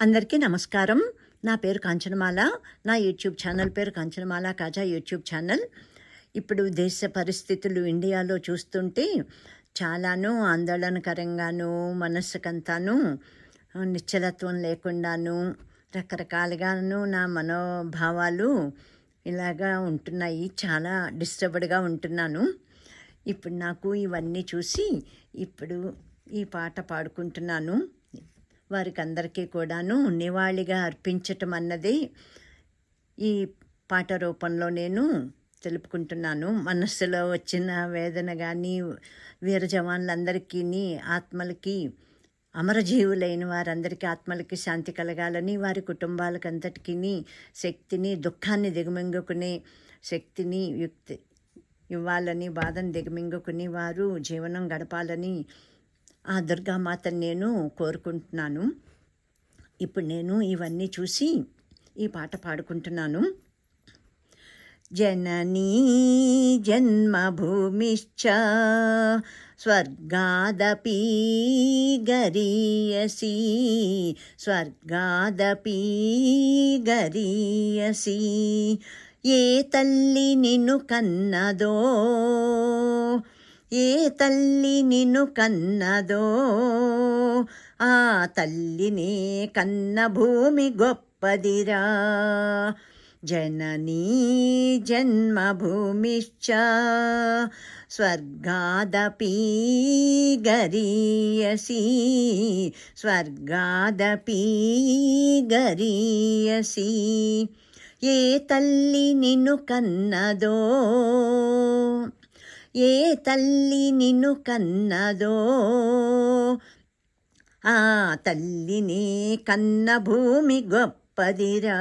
అందరికీ నమస్కారం. నా పేరు కాంచనమాల. నా యూట్యూబ్ ఛానల్ పేరు కాంచనమాల కాజా యూట్యూబ్ ఛానల్. ఇప్పుడు దేశ పరిస్థితులు ఇండియాలో చూస్తుంటే చాలాను ఆందోళనకరంగాను మనస్సుకంతాను నిశ్చలత్వం లేకుండాను రకరకాలుగాను నా మనోభావాలు ఇలాగా ఉంటున్నాయి. చాలా డిస్టర్బ్డ్గా ఉంటున్నాను. ఇప్పుడు నాకు ఇవన్నీ చూసి ఇప్పుడు ఈ పాట పాడుకుంటున్నాను. వారికందరికీ కూడాను నివాళిగా అర్పించటం అన్నది ఈ పాట రూపంలో నేను తెలుపుకుంటున్నాను. మనస్సులో వచ్చిన వేదన కానీ వీర జవాన్లందరికీ ఆత్మలకి అమరజీవులైన వారందరికీ ఆత్మలకి శాంతి కలగాలని వారి కుటుంబాలకు అంతటికీ శక్తిని దుఃఖాన్ని దిగమింగుకునే శక్తిని యుక్తి ఇవ్వాలని బాధను దిగమింగుకుని వారు జీవనం గడపాలని ఆ దుర్గామాతను నేను కోరుకుంటున్నాను. ఇప్పుడు నేను ఇవన్నీ చూసి ఈ పాట పాడుకుంటున్నాను. జననీ జన్మభూమిశ్చ స్వర్గాదపి గరీయసి స్వర్గాదపి గరీయసి. ఏ తల్లి నిన్ను కన్నదో ఏ తల్లి నిన్ను కన్నదో ఆ తల్లినే కన్న భూమి గొప్పదిరా. జననీ జన్మభూమిశ్చ స్వర్గాదపి గరీయసి స్వర్గాదపి గరీయసి ఏ తల్లి నిన్ను కన్నదో ఏ తల్లి నిన్ను కన్నదో? ఆ తల్లిని కన్న భూమి గొప్పదిరా.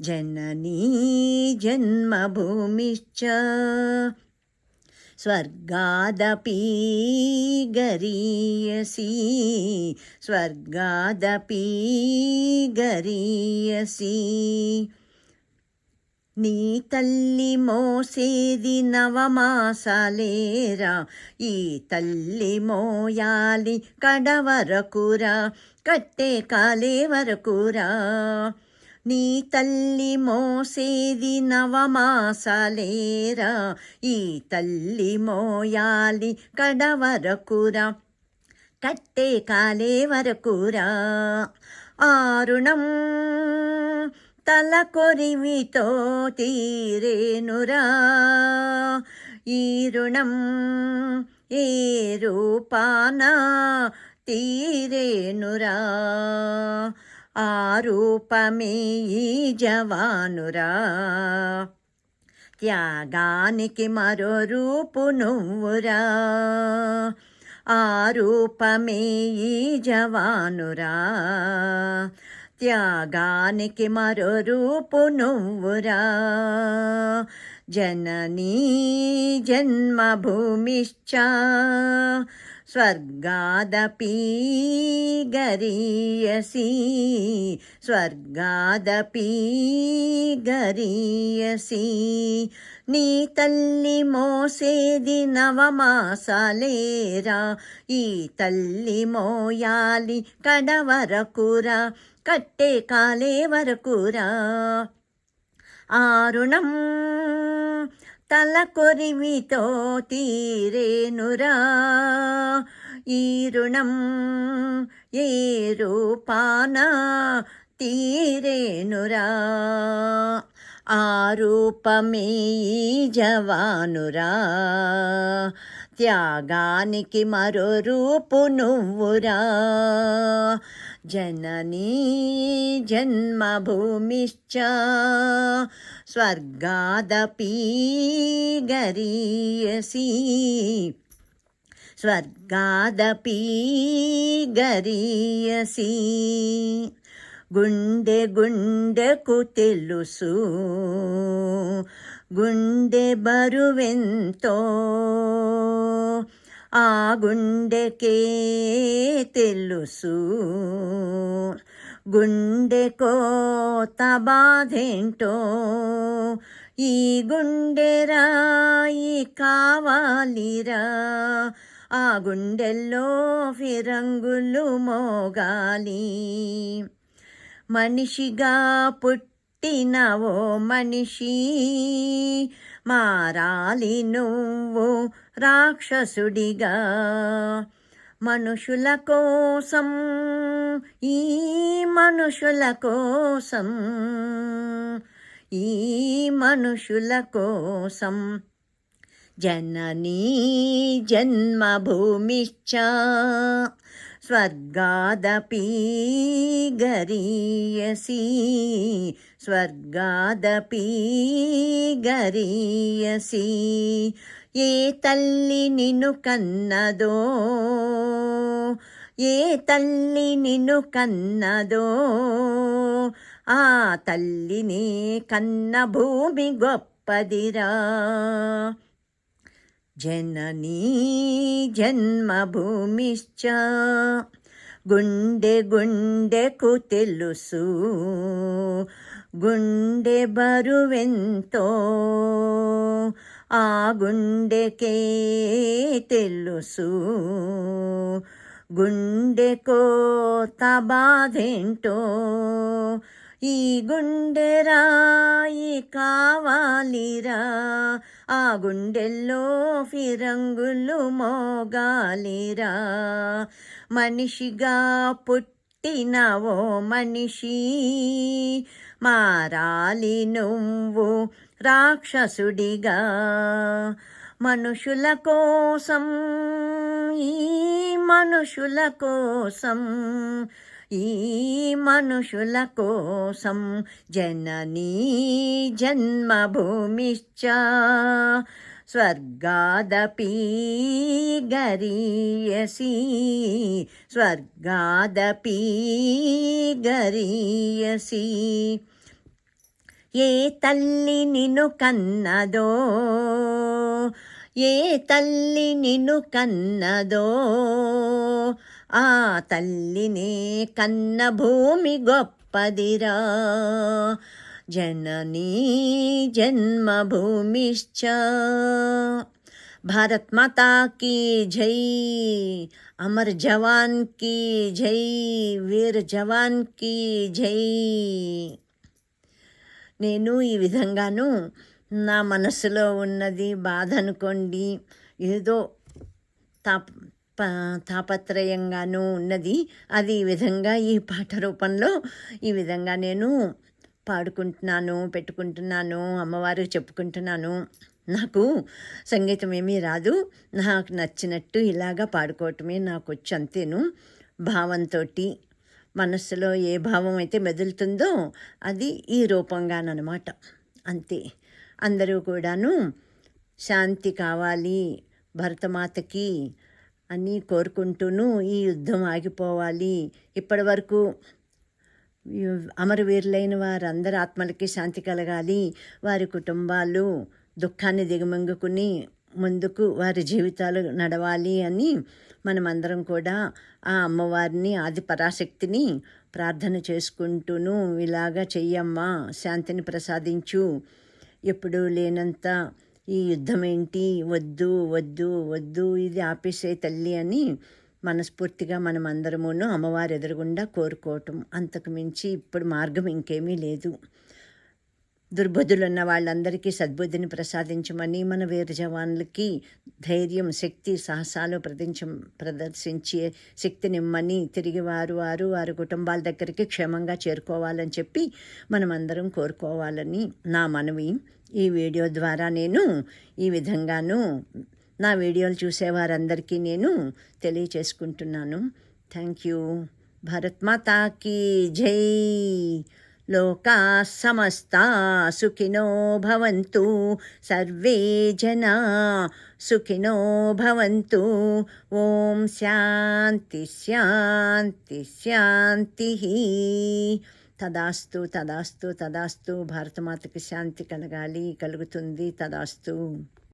జననీ జన్మభూమిశ్చ. స్వర్గాదపి గరీయసి. స్వర్గాదపి గరీయసి. నీ తల్లి మోసేది నవమాసాలేరా ఈ తల్లి మోయాలి కడవరకురా కట్టే కాలే వరకురా నీ తల్లి మోసేది నవమాసాలేరా ఈ తల్లి మోయాలి కడవరకురా కట్టే కాలే వరకురా ఆరుణం తల కొరివితో తీరేనురా ఈ రుణం ఏ రూపాన తీరేనురా. ఆ రూపమే ఈ జవానురా. త్యాగానికి మరో రూపు నువ్వురా. ఆ రూపమే ఈ జవానురా. త్యాగానికి మరో రూపు నువ్వురా. జననీ జన్మభూమిశ్చ. స్వర్గాదపి గరీయసి స్వర్గాదపి గరీయసి నీ తల్లి మోసేది నవమాసాలేరా. ఈ తల్లి మోయాలి కడవరకురా. కట్టే కాలే వరకురా ఆరుణం తల కొరివితో తీరేనురా ఈ రుణం ఏ రూపాన తీరేనురా ఆ రూపమే జవానురా త్యాగానికి మరో రూపు నువ్వురా. జననీ జన్మభూమిశ్చ స్వర్గాదపీ గరీయసి స్వర్గాదపీ గరీయసి గుండె గుండెకు తెలుసు గుండె బరువెంతో ఆ గుండెకే తెలుసు. గుండె కోత బాధేంటో? ఈ గుండె రాయి కావాలిరా? ఆ గుండెల్లో ఫిరంగులు మోగాలి. మనిషిగా పుట్టి పుట్టిన ఓ మనిషి మారాలి నువ్వు రాక్షసుడిగా. మనుషుల కోసం ఈ మనుషుల కోసం ఈ మనుషుల కోసం జననీ జన్మభూమిశ్చ స్వర్గాదపి గరీయసి స్వర్గాదపి గరీయసి. ఏ తల్లి నిన్ను కన్నదో ఏ తల్లి నిన్ను కన్నదో ఆ తల్లిని కన్న భూమి గొప్పదిరా. జననీ జన్మభూమిశ్చ. గుండె గుండెకు తెలుసు. గుండె బరువెంతో ఆ గుండెకే తెలుసు. గుండెకో తబాధేంటో ఈ గుండెరాయి కావాలిరా ఆ గుండెల్లో ఫిరంగులు మోగాలిరా. మనిషిగా పుట్టిన ఓ మనిషి మారాలి నువ్వు రాక్షసుడిగా. మనుషుల కోసం ఈ మనుషుల కోసం ఈ మనుషుల కోసం జననీ జన్మభూమిశ్చ. స్వర్గాదపి గరీయసి. స్వర్గాదపి గరీయసి. ఏ తల్లి నిన్ను కన్నదో? ఏ తల్లి నిన్ను కన్నదో ఆ తల్లినే కన్న భూమి గొప్పదిరా. జననీ జన్మభూమిశ్చ. భారత్ మాతా కీ జై అమర్ జవాన్ కీ జై వీర్ జవాన్ కీ జై. నేను ఈ విధంగాను నా మనసులో ఉన్నది బాధ అనుకోండి ఏదో తాప తాపత్రయంగాను ఉన్నది. అది ఈ విధంగా ఈ పాట రూపంలో ఈ విధంగా నేను పాడుకుంటున్నాను పెట్టుకుంటున్నాను అమ్మవారికి చెప్పుకుంటున్నాను. నాకు సంగీతం ఏమీ రాదు. నాకు నచ్చినట్టు ఇలాగా పాడుకోవటమే నాకు వచ్చి అంతేను భావంతో మనస్సులో ఏ భావం అయితే మెదులుతుందో అది ఈ రూపంగానమాట అంతే. అందరూ కూడాను శాంతి కావాలి భరతమాతకి అని కోరుకుంటూను ఈ యుద్ధం ఆగిపోవాలి. ఇప్పటి వరకు అమరవీరులైన వారందరి ఆత్మలకి శాంతి కలగాలి. వారి కుటుంబాలు దుఃఖాన్ని దిగమింగుకుని ముందుకు వారి జీవితాలు నడవాలి అని మనమందరం కూడా ఆ అమ్మవారిని ఆది పరాశక్తిని ప్రార్థన చేసుకుంటూను ఇలాగా చెయ్యమ్మా శాంతిని ప్రసాదించు. ఎప్పుడూ లేనంత ఈ యుద్ధం ఏంటి వద్దు వద్దు వద్దు ఇది ఆపేసే తల్లి అని మనస్ఫూర్తిగా మనం అందరమును అమ్మవారు ఎదురుగుండా కోరుకోవటం. అంతకు మించి ఇప్పుడు మార్గం ఇంకేమీ లేదు. దుర్బుద్ధులున్న వాళ్ళందరికీ సద్బుద్ధిని ప్రసాదించమని మన వీర జవాన్లకి ధైర్యం శక్తి సాహసాలు ప్రదించ ప్రదర్శించే శక్తినిమ్మని తిరిగి వారు వారు వారి కుటుంబాల దగ్గరికి క్షేమంగా చేరుకోవాలని చెప్పి మనమందరం కోరుకోవాలని నా మనవి. ఈ వీడియో ద్వారా నేను ఈ విధంగాను నా వీడియోలు చూసేవారందరికీ నేను తెలియచేసుకుంటున్నాను. Thank you. భారత్ మాతాకి జై! లోకా సమస్తా సుఖినో భవంతు సర్వే జనా సుఖినో భవంతు ఓం శాంతి శాంతి శాంతి తదాస్తు తదాస్తు తదాస్తు భారతమాతకి శాంతి కలగాలి కలుగుతుంది తదాస్తు